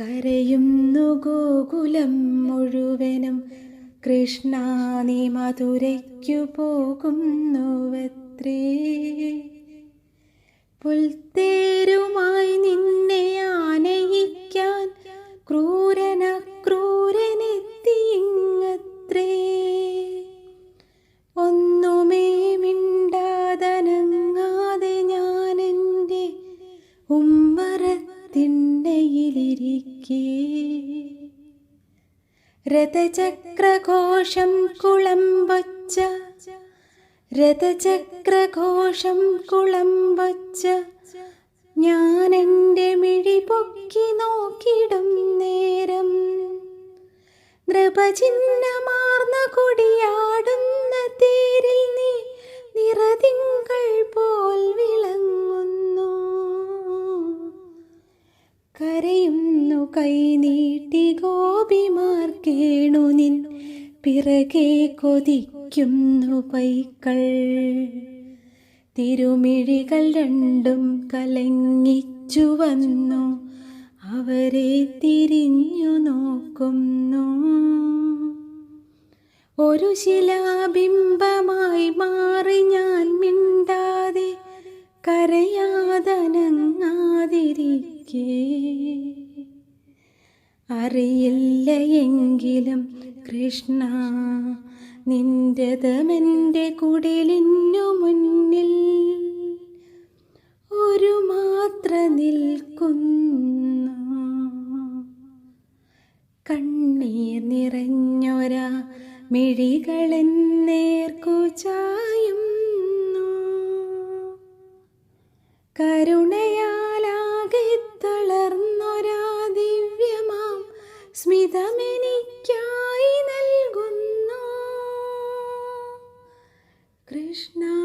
കരയുന്നു ഗോകുലം മുഴുവനും. കൃഷ്ണ നീ മധുരയ്ക്കു പോകുന്നുവത്രേ. പുൽത്തേരുമായി ഉമ്മറത്തിണ്ണയിലിരിക്കേ രഥചക്രഘോഷം കുളമ്പൊച്ച. രഥചക്രഘോഷം കുളമ്പൊച്ച. എന്റെ മിഴി പൊക്കി നോക്കിടും നേരം. നൃപചിഹ്നമാർന്ന കൊടിയാടുന്ന തേരിൽ നീ നിറതിങ്കൾ പോൽ വിളങ്ങുന്നു. കരയുന്നു കൈനീട്ടി ഗോപിമാർ കേണു നിൻ പിറകെ കൊതിക്കുന്നു പൈക്കൾ. തിരുമിഴികൾ രണ്ടും കലങ്ങിച്ചു വന്നു അവരെ തിരിഞ്ഞു നോക്കുന്നു. ഒരു ശിലാബിംബമായി മാറി ഞാൻ മിണ്ടാതെ കരയാതനങ്ങാതിരിക്കേ. അറിയില്ല എങ്കിലും കൃഷ്ണ നിന്റെതമെന്റെ കുടിലിനു മുന്നിൽ ഒരു മാത്ര നിൽക്കുന്നു കണ്ണീർ നിറഞ്ഞൊരാ ചായുന്നു. കരുണയാ സ്മിതമെനിക്കായി നൽകുന്നു. കൃഷ്ണ